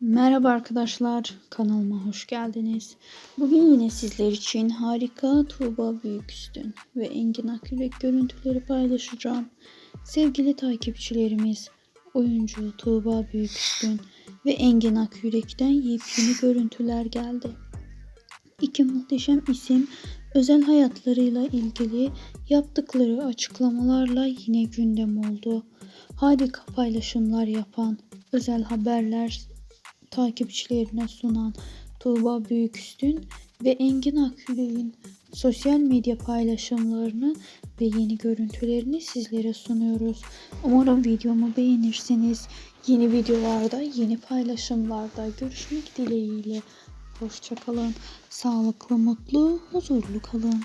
Merhaba arkadaşlar, kanalıma hoş geldiniz. Bugün yine sizler için harika Tuğba Büyüküstün ve Engin Akülek görüntüleri paylaşacağım. Sevgili takipçilerimiz, oyuncu Tuğba Büyüküstün ve Engin Akürek'ten yepyeni görüntüler geldi. İki muhteşem isim özel hayatlarıyla ilgili yaptıkları açıklamalarla yine gündem oldu. Harika paylaşımlar yapan, özel haberler takipçilerine sunan Tuğba Büyüküstün ve Engin Akgül'ün sosyal medya paylaşımlarını ve yeni görüntülerini sizlere sunuyoruz. Umarım videomu beğenirsiniz. Yeni videolarda, yeni paylaşımlarda görüşmek dileğiyle. Hoşçakalın. Sağlıklı, mutlu, huzurlu kalın.